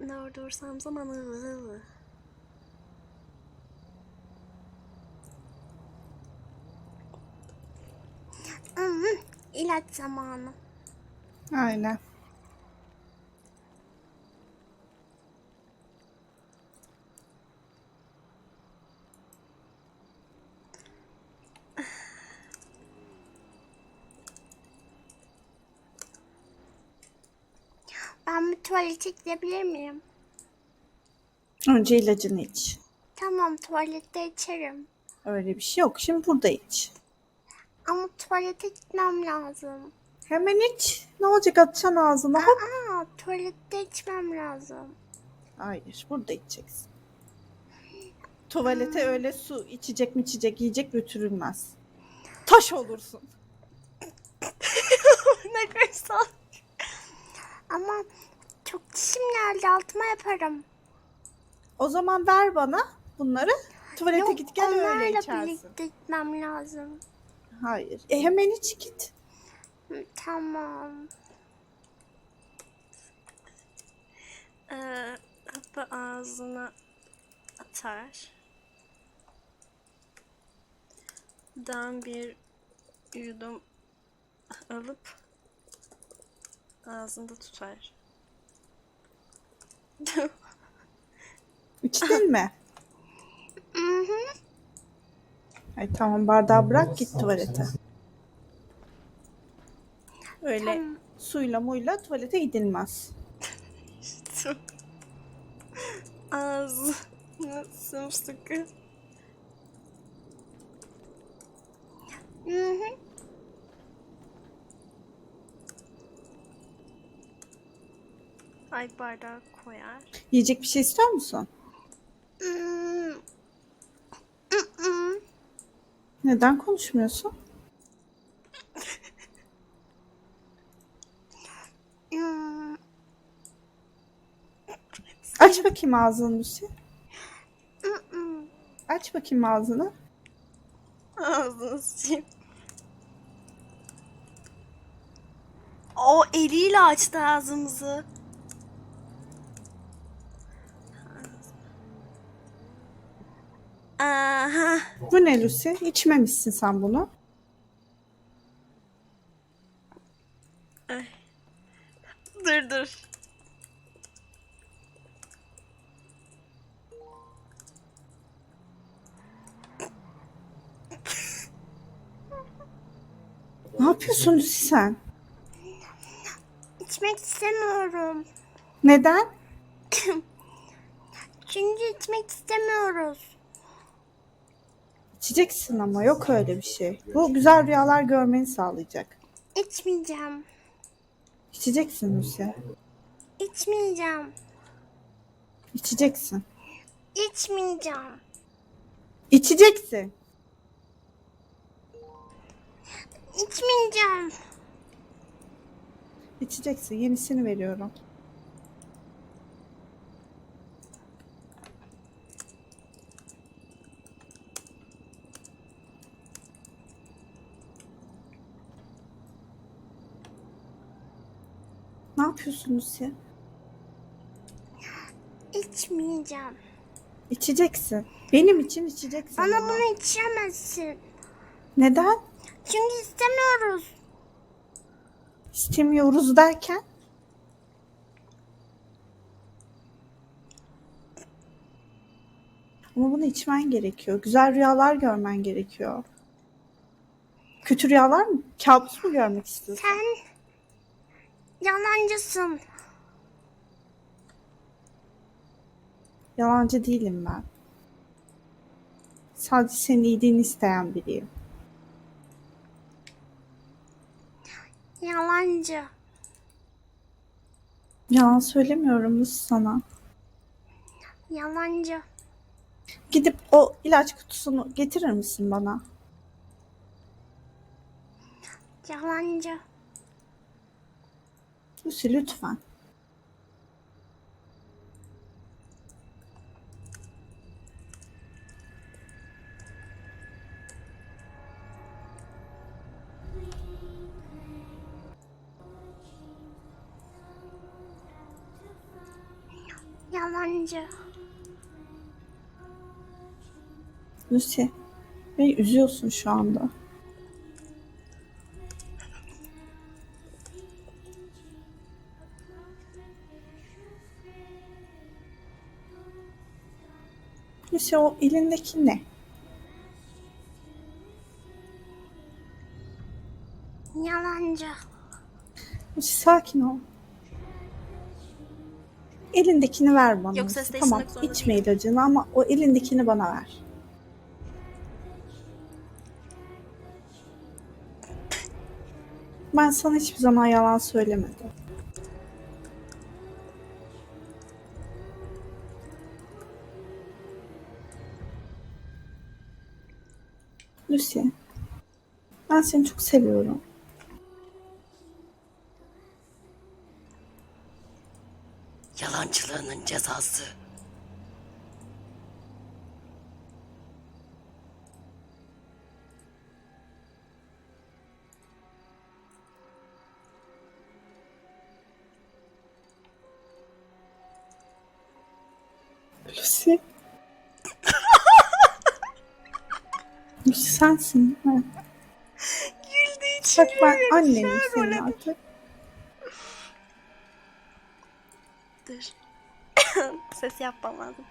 Ne dursam zamanı. Hmm, ilaç zamanı. Aynen. Ben bir tuvalete gidebilir miyim? Önce ilacını iç. Tamam tuvalette içerim. Öyle bir şey yok. Şimdi burada iç. Ama tuvalete gitmem lazım. Hemen iç. Ne olacak atacaksın ağzına hop. Aa, tuvalette içmem lazım. Hayır burada içeceksin. Tuvalete öyle su içecek mi içecek yiyecek götürülmez. Taş olursun. ne güzel. Ama çok dişim geldi altıma yaparım. O zaman ver bana bunları. Tuvalete Yok, git gel öyle onlarla içersin. birlikte gitmem lazım. Hayır. E hemen iç git. Tamam. Ee, hapı ağzına atar. Dan bir yudum alıp ağzında tutar. İçtin mi? Hı hı. Ay tamam bardağı bırak git tuvalete. Öyle Tamam. suyla muyla tuvalete gidilmez. Ağzına sımsıkı. Hı hı. Ay bardağı koyar. Yiyecek bir şey istiyor musun? Hmm. Neden konuşmuyorsun? Hmm. Aç bakayım ağzını Lucy. Aç bakayım ağzını. Ağzını sileyim. O eliyle açtı ağzımızı. Aha. Bu ne Lucy? İçmemişsin sen bunu. Ay. Dur dur. Ne yapıyorsun Lucy sen? İçmek istemiyorum. Neden? Çünkü içmek istemiyoruz. İçeceksin ama yok öyle bir şey. Bu güzel rüyalar görmeni sağlayacak. İçmeyeceğim. İçeceksin Lucy. İçmeyeceğim. İçeceksin. İçmeyeceğim. İçeceksin. İçmeyeceğim. İçeceksin. Yenisini veriyorum. Ne yapıyorsun Lucy? İçmeyeceğim. İçeceksin. Benim için içeceksin. Bana bunu. bunu içiremezsin. Neden? Çünkü istemiyoruz. İstemiyoruz derken? Ama bunu içmen gerekiyor. Güzel rüyalar görmen gerekiyor. Kötü rüyalar mı? Kabus mu görmek istiyorsun? Sen yalancısın. Yalancı değilim ben. Sadece senin iyiliğini isteyen biriyim. Yalancı. Yalan söylemiyorum Lucy sana. Yalancı. Gidip o ilaç kutusunu getirir misin bana? Yalancı. Lucy lütfen. Yalancı. Lucy, beni üzüyorsun şu anda. Lucy o elindeki ne? Yalancı. Lucy sakin ol. Elindekini ver bana. Yoksa Lucy. sesini Tamam zorunda içme ilacını ama o elindekini bana ver. Ben sana hiçbir zaman yalan söylemedim. Seni çok seviyorum. Yalancılığının cezası. Lucy. Lucy sensin için Bak ben annenim senin artık. Dur. Ses yapmam lazım.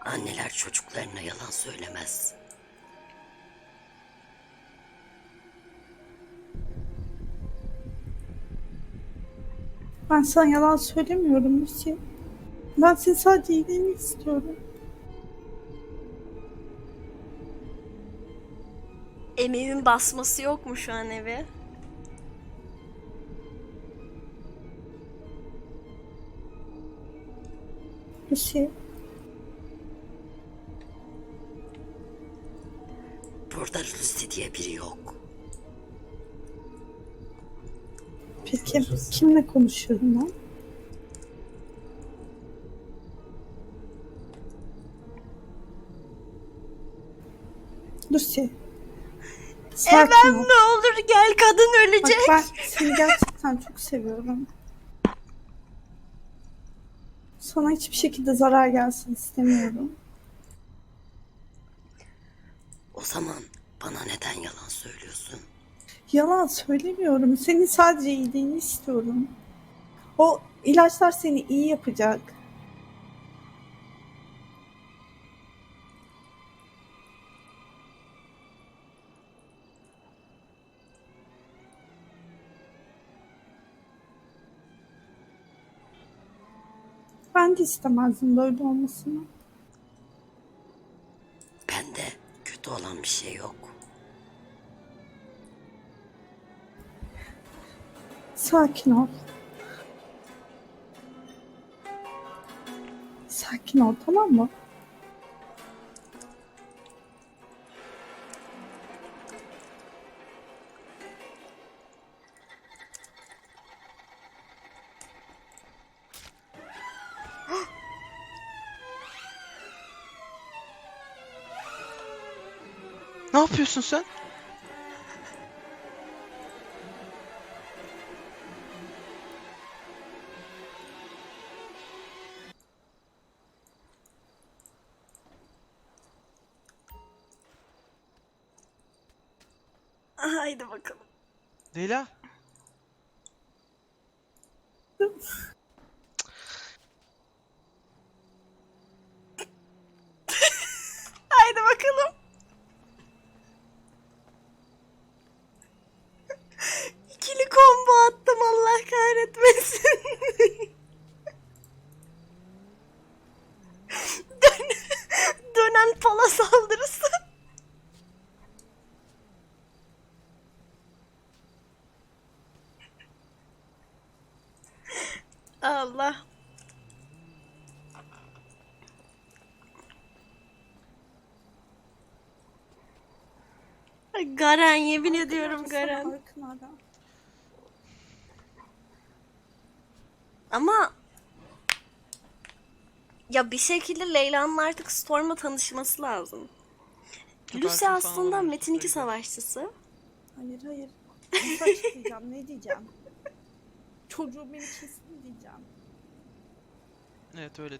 Anneler çocuklarına yalan söylemez. Ben sana yalan söylemiyorum Lucy. Ben senin sadece iyiliğini istiyorum. Emeğimin basması yok mu şu an eve? Lucy. Burada Lucy diye biri yok. Peki kimle konuşuyorum ben? Lucy. Emem ol. ne olur gel kadın Bak ölecek. ben seni gerçekten çok seviyorum. Sana hiçbir şekilde zarar gelsin istemiyorum. O zaman bana neden yalan söylüyorsun? Yalan söylemiyorum. Senin sadece iyiliğini istiyorum. O ilaçlar seni iyi yapacak. Ben de istemezdim böyle olmasını. Bende kötü olan bir şey yok. Sakin ol. Sakin ol tamam mı? Ne yapıyorsun sen? Haydi bakalım. Leyla. Allah. Ay, Garen yemin ediyorum Garen. Ama ya bir şekilde Leyla'nın artık Storm'la tanışması lazım. Lucy aslında falan Metin 2 olmuş. savaşçısı. Hayır hayır. Ne diyeceğim? Çocuğu beni kesin diyeceğim. Evet öyle